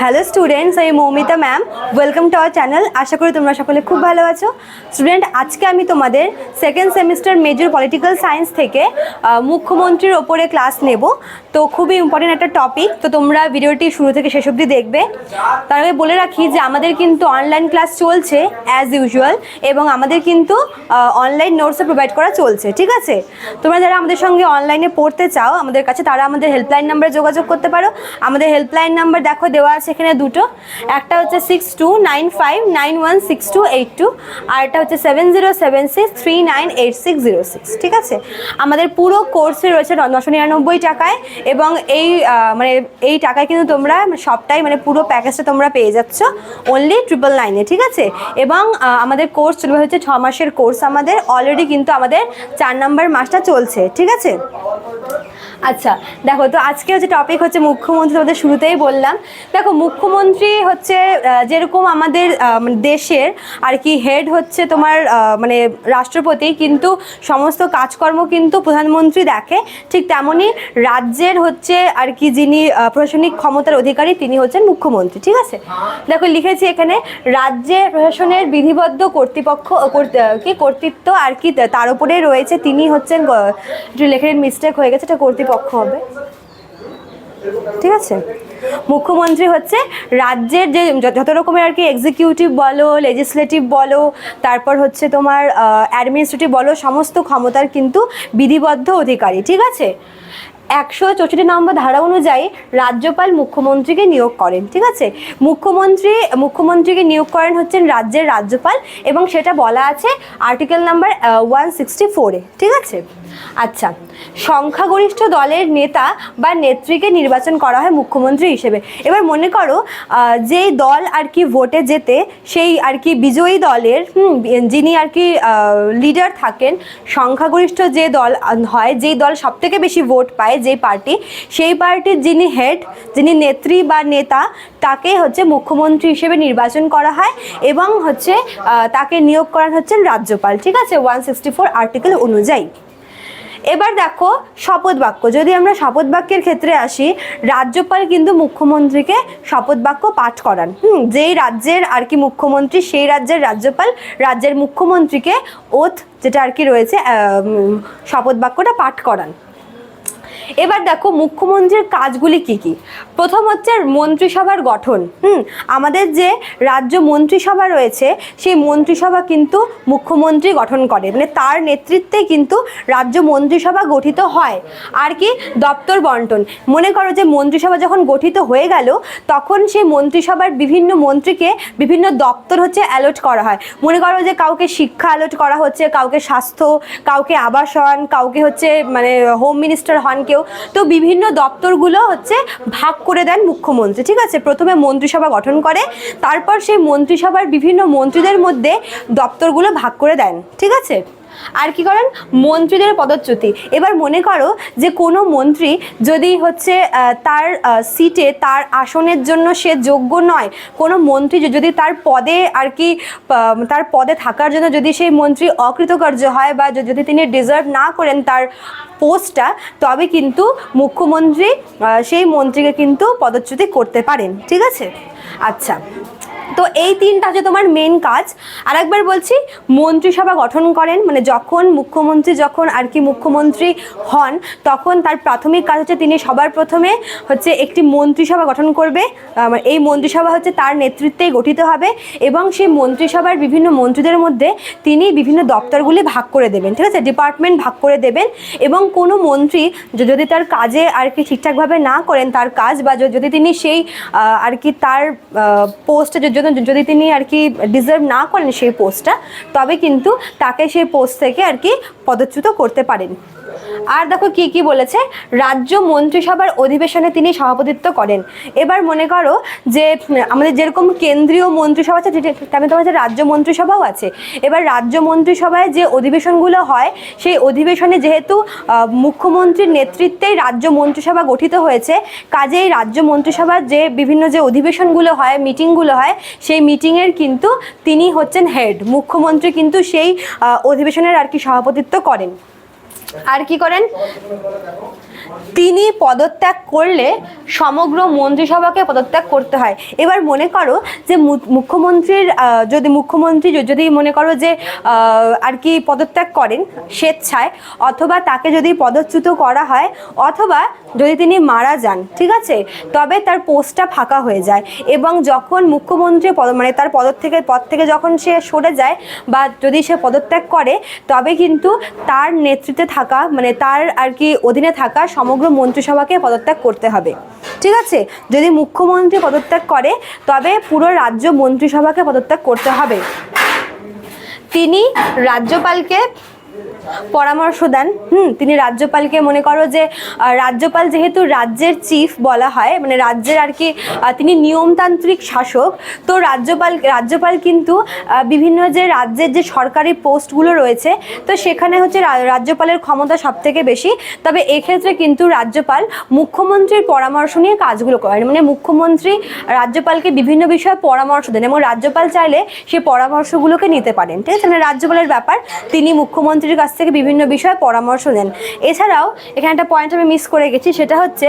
Hello students আমি Moumita ma'am welcome to our channel আশা করি তোমরা সকলে খুব ভালো আছো। স্টুডেন্ট আজকে আমি তোমাদের second semester major political science থেকে মুখ্যমন্ত্রীর ওপরে ক্লাস নেব। তো খুবই ইম্পর্টেন্ট একটা টপিক তো তোমরা ভিডিওটি শুরু থেকে শেষ অবধি দেখবে। তার আগে বলে রাখি যে আমাদের কিন্তু অনলাইন ক্লাস চলছে অ্যাজ ইউজুয়াল এবং আমাদের কিন্তু অনলাইন নোটসও প্রোভাইড করা চলছে, ঠিক আছে? তোমরা যারা আমাদের সঙ্গে অনলাইনে পড়তে চাও, আমাদের কাছে তারা আমাদের হেল্পলাইন নাম্বারে যোগাযোগ করতে পারো। আমাদের হেল্পলাইন নাম্বার দেখো দেওয়া আছে এখানে দুটো। একটা হচ্ছে six two nine five nine one six two eight two আর একটা হচ্ছে seven zero seven six three nine eight six zero six ঠিক আছে? আমাদের পুরো কোর্সে রয়েছে নশো নিরানব্বই টাকায় এবং এই মানে এই টাকায় কিন্তু তোমরা সবটাই মানে পুরো প্যাকেজটা তোমরা পেয়ে যাচ্ছ অনলি ট্রিপল নাইনে ঠিক আছে? এবং আমাদের কোর্স চলবে হচ্ছে ছ মাসের কোর্স আমাদের অলরেডি কিন্তু আমাদের চার নাম্বার মাসটা চলছে, ঠিক আছে? আচ্ছা দেখো, তো আজকে হচ্ছে টপিক হচ্ছে মুখ্যমন্ত্রী তোমাদের শুরুতেই বললাম। দেখো, মুখ্যমন্ত্রী হচ্ছে যেরকম আমাদের মানে দেশের আর কি হেড হচ্ছে তোমার মানে রাষ্ট্রপতি, কিন্তু সমস্ত কাজকর্ম কিন্তু প্রধানমন্ত্রী দেখে। ঠিক তেমনই রাজ্যের হচ্ছে আর কি যিনি প্রশাসনিক ক্ষমতার অধিকারী, তিনি হচ্ছেন মুখ্যমন্ত্রী, ঠিক আছে? দেখো, লিখেছি এখানে, রাজ্যে প্রশাসনের বিধিবদ্ধ কর্তৃপক্ষ কি কর্তৃত্ব আর কি তার উপরে রয়েছে। তিনি হচ্ছেন লেখের মিস্টেক হয়ে গেছে, এটা কর্তৃপক্ষ হবে। ঠিক আছে? মুখ্যমন্ত্রী হচ্ছে রাজ্যের যে যত রকমের আর কি এক্সিকিউটিভ বলো লেজিসলেটিভ বলো, তারপর হচ্ছে তোমার অ্যাডমিনিস্ট্রেটিভ বলো, সমস্ত ক্ষমতার কিন্তু বিধিবদ্ধ অধিকারী, ঠিক আছে? একশো চৌষট্টি নম্বর ধারা অনুযায়ী রাজ্যপাল মুখ্যমন্ত্রীকে নিয়োগ করেন, ঠিক আছে? মুখ্যমন্ত্রী, মুখ্যমন্ত্রীকে নিয়োগ করেন হচ্ছেন রাজ্যের রাজ্যপাল এবং সেটা বলা আছে আর্টিকেল নাম্বার ওয়ান সিক্সটি ফোরে ঠিক আছে? আচ্ছা সংখ্যাগরিষ্ঠ দলের নেতা বা নেত্রীকে নির্বাচন করা হয় মুখ্যমন্ত্রী হিসেবে। এবার মনে করো যেই দল আর কি ভোটে যেতে সেই আর কি বিজয়ী দলের যিনি আর কি লিডার থাকেন, সংখ্যাগরিষ্ঠ যে দল হয়, যেই দল সব থেকে বেশি ভোট পায়, যেই পার্টি, সেই পার্টির যিনি হেড, যিনি নেত্রী বা নেতা, তাকে হচ্ছে মুখ্যমন্ত্রী হিসেবে নির্বাচন করা হয় এবং হচ্ছে তাকে নিয়োগ করান হচ্ছেন রাজ্যপাল, ঠিক আছে? ওয়ান সিক্সটি ফোর আর্টিকেল অনুযায়ী। এবার দেখো শপথ বাক্য। যদি আমরা শপথ বাক্যের ক্ষেত্রে আসি, রাজ্যপাল কিন্তু মুখ্যমন্ত্রীকে শপথ বাক্য পাঠ করান। হুম, যেই রাজ্যের আর কি মুখ্যমন্ত্রী, সেই রাজ্যের রাজ্যপাল, রাজ্যের মুখ্যমন্ত্রীকে ওথ যেটা আর কি রয়েছে শপথ বাক্যটা পাঠ করান। এবার দেখো মুখ্যমন্ত্রীর কাজগুলি কি কি? প্রথম হচ্ছে মন্ত্রিসভার গঠন। হুম, আমাদের যে রাজ্য মন্ত্রিসভা রয়েছে, সেই মন্ত্রিসভা কিন্তু মুখ্যমন্ত্রী গঠন করে মানে তার নেতৃত্বে কিন্তু রাজ্য মন্ত্রিসভা গঠিত হয়। আর কি? দপ্তর বন্টন। মনে করো যে মন্ত্রিসভা যখন গঠিত হয়ে গেল, তখন সেই মন্ত্রিসভার বিভিন্ন মন্ত্রীকে বিভিন্ন দপ্তর হচ্ছে অ্যালট করা হয়। মনে করো যে কাউকে শিক্ষা অ্যালট করা হচ্ছে, কাউকে স্বাস্থ্য, কাউকে আবাসন, কাউকে হচ্ছে মানে হোম মিনিস্টার হন, কেউ তো বিভিন্ন দপ্তরগুলো হচ্ছে ভাগ করে দেন মুখ্যমন্ত্রী, ঠিক আছে? প্রথমে মন্ত্রিসভা গঠন করে, তারপর সেই মন্ত্রিসভার বিভিন্ন মন্ত্রীদের মধ্যে দপ্তরগুলো ভাগ করে দেন, ঠিক আছে? আর কি করেন? মন্ত্রীদের পদচ্যুতি। এবার মনে করো যে কোনো মন্ত্রী যদি হচ্ছে তার সিটে তার আসনের জন্য সে যোগ্য নয়, কোনো মন্ত্রী যদি তার পদে আর কি তার পদে থাকার জন্য যদি সেই মন্ত্রী অকৃতকার্য হয় বা যদি তিনি ডিজার্ভ না করেন তার পোস্টটা, তবে কিন্তু মুখ্যমন্ত্রী সেই মন্ত্রীকে কিন্তু পদচ্যুতি করতে পারেন। ঠিক আছে? আচ্ছা। তো এই তিনটা হচ্ছে তোমার মেন কাজ। আর একবার বলছি, মন্ত্রিসভা গঠন করেন মানে যখন মুখ্যমন্ত্রী যখন আর কি মুখ্যমন্ত্রী হন, তখন তার প্রাথমিক কাজ হচ্ছে তিনি সবার প্রথমে হচ্ছে একটি মন্ত্রিসভা গঠন করবে। এই মন্ত্রিসভা হচ্ছে তার নেতৃত্বেই গঠিত হবে এবং সেই মন্ত্রিসভার বিভিন্ন মন্ত্রীদের মধ্যে তিনি বিভিন্ন দপ্তরগুলি ভাগ করে দেবেন, ঠিক আছে? ডিপার্টমেন্ট ভাগ করে দেবেন এবং কোনো মন্ত্রী যদি তার কাজে আর কি ঠিকঠাকভাবে না করেন, তার কাজ বা যদি তিনি সেই আর কি তার পোস্টে যদি যদি তিনি আর কি ডিজার্ভ না করেন সেই পোস্টটা তবে কিন্তু তাকে সেই পোস্ট থেকে আর কি পদচ্যুত করতে পারেন। আর দেখো কি কি বলেছে? রাজ্য মন্ত্রিসভার অধিবেশনে তিনি সভাপতিত্ব করেন। এবার মনে করো যে, আমাদের যেরকম কেন্দ্রীয় মন্ত্রিসভা আছে তেমনি তোমার যে রাজ্য মন্ত্রিসভাও আছে, এবার রাজ্য মন্ত্রিসভায় যে অধিবেশনগুলো হয়, সেই অধিবেশনে যেহেতু মুখ্যমন্ত্রীর নেতৃত্বেই রাজ্য মন্ত্রিসভা গঠিত হয়েছে, কাজেই রাজ্য মন্ত্রিসভার যে বিভিন্ন যে অধিবেশনগুলো হয় মিটিংগুলো হয় সেই মিটিংয়ের কিন্তু তিনি হচ্ছেন হেড। মুখ্যমন্ত্রী কিন্তু সেই অধিবেশনের আর কি সভাপতিত্ব করেন। আর কি করেন? তিনি পদত্যাগ করলে সমগ্র মন্ত্রিসভাকে পদত্যাগ করতে হয়। এবার মনে করো যে মুখ্যমন্ত্রীর যদি মুখ্যমন্ত্রী যদি মনে করো যে আর কি পদত্যাগ করেন স্বেচ্ছায়, অথবা তাকে যদি পদচ্যুত করা হয়, অথবা যদি তিনি মারা যান, ঠিক আছে? তবে তার পোস্টটা ফাঁকা হয়ে যায় এবং যখন মুখ্যমন্ত্রী পদ মানে তার পদ থেকে পদ থেকে যখন সে সরে যায় বা যদি সে পদত্যাগ করে, তবে কিন্তু তার নেতৃত্বে থাকা মানে তার আর কি অধীনে থাকা সমগ্র মন্ত্রিসভাকে পদত্যাগ করতে হবে। ঠিক আছে? যদি মুখ্যমন্ত্রী পদত্যাগ করে, তবে পুরো রাজ্য মন্ত্রিসভাকে পদত্যাগ করতে হবে। তিনি রাজ্যপালকে পরামর্শ দেন। হুম, তিনি রাজ্যপালকে মনে করো যে রাজ্যপাল যেহেতু রাজ্যের চিফ বলা হয় মানে রাজ্যের আর কি তিনি নিয়মতান্ত্রিক শাসক, তো রাজ্যপাল রাজ্যপাল কিন্তু বিভিন্ন যে রাজ্যের যে সরকারি পোস্টগুলো রয়েছে, তো সেখানে হচ্ছে রাজ্যপালের ক্ষমতা সব থেকে বেশি। তবে এক্ষেত্রে কিন্তু রাজ্যপাল মুখ্যমন্ত্রীর পরামর্শ নিয়ে কাজগুলো করেন। মানে মুখ্যমন্ত্রী রাজ্যপালকে বিভিন্ন বিষয়ে পরামর্শ দেন এবং রাজ্যপাল চাইলে সে পরামর্শগুলোকে নিতে পারেন। ঠিক আছে? মানে রাজ্যপালের ব্যাপার, তিনি মুখ্যমন্ত্রীর কাছ থেকে বিভিন্ন বিষয়ে পরামর্শ দেন। এছাড়াও এখানে একটা পয়েন্ট আমি মিস করে গেছি, সেটা হচ্ছে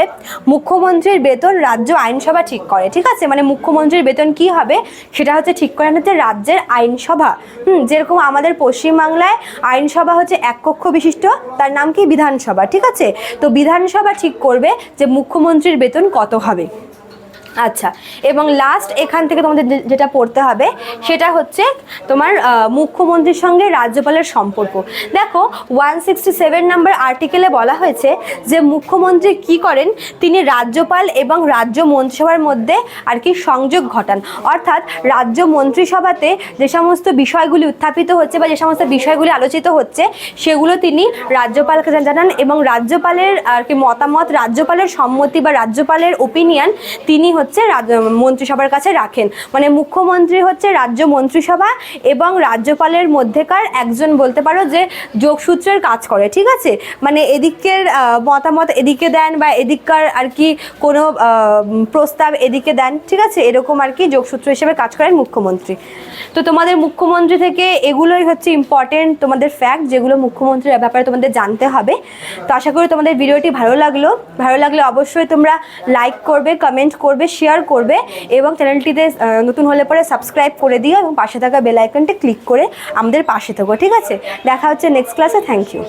মুখ্যমন্ত্রীর বেতন রাজ্য আইনসভা ঠিক করে, ঠিক আছে? মানে মুখ্যমন্ত্রীর বেতন কি হবে সেটা হচ্ছে ঠিক করে হচ্ছে রাজ্যের আইনসভা। হুম, যেরকম আমাদের পশ্চিমবাংলায় আইনসভা হচ্ছে এক কক্ষ বিশিষ্ট, তার নাম কি? বিধানসভা, ঠিক আছে? তো বিধানসভা ঠিক করবে যে মুখ্যমন্ত্রীর বেতন কত হবে। আচ্ছা এবং লাস্ট এখান থেকে তোমাদের যেটা পড়তে হবে, সেটা হচ্ছে তোমার মুখ্যমন্ত্রীর সঙ্গে রাজ্যপালের সম্পর্ক। দেখো ওয়ান সিক্সটি সেভেন নাম্বার আর্টিকেলে বলা হয়েছে যে মুখ্যমন্ত্রী কি করেন, তিনি রাজ্যপাল এবং রাজ্য মন্ত্রিসভার মধ্যে আর কি সংযোগ ঘটান। অর্থাৎ রাজ্য মন্ত্রিসভাতে যে সমস্ত বিষয়গুলি উত্থাপিত হচ্ছে বা যে সমস্ত বিষয়গুলি আলোচিত হচ্ছে, সেগুলো তিনি রাজ্যপালকে জানান এবং রাজ্যপালের আর কি মতামত, রাজ্যপালের সম্মতি বা রাজ্যপালের ওপিনিয়ন তিনি হচ্ছে রাজ- মন্ত্রিসভার কাছে রাখেন। মানে মুখ্যমন্ত্রী হচ্ছে রাজ্য মন্ত্রিসভা এবং রাজ্যপালের মধ্যেকার একজন বলতে পারো যে যোগসূত্রের কাজ করে, ঠিক আছে? মানে এদিকের মতামত এদিকে দেন বা এদিককার আর কি কোনো প্রস্তাব এদিকে দেন, ঠিক আছে? এরকম আর কি যোগসূত্র হিসেবে কাজ করেন মুখ্যমন্ত্রী। তো তোমাদের মুখ্যমন্ত্রী থেকে এগুলোই হচ্ছে ইম্পর্টেন্ট তোমাদের ফ্যাক্ট যেগুলো মুখ্যমন্ত্রীর ব্যাপারে তোমাদের জানতে হবে। তো আশা করি তোমাদের ভিডিওটি ভালো লাগল। ভালো লাগলে অবশ্যই তোমরা লাইক করবে কমেন্ট করবে শেয়ার করবে এবং চ্যানেলটিতে নতুন হলে পরে সাবস্ক্রাইব করে দিও এবং পাশে থাকা বেল আইকনটি ক্লিক করে আমাদের পাশে থাকো, ঠিক আছে? দেখা হচ্ছে নেক্সট ক্লাসে থ্যাংক ইউ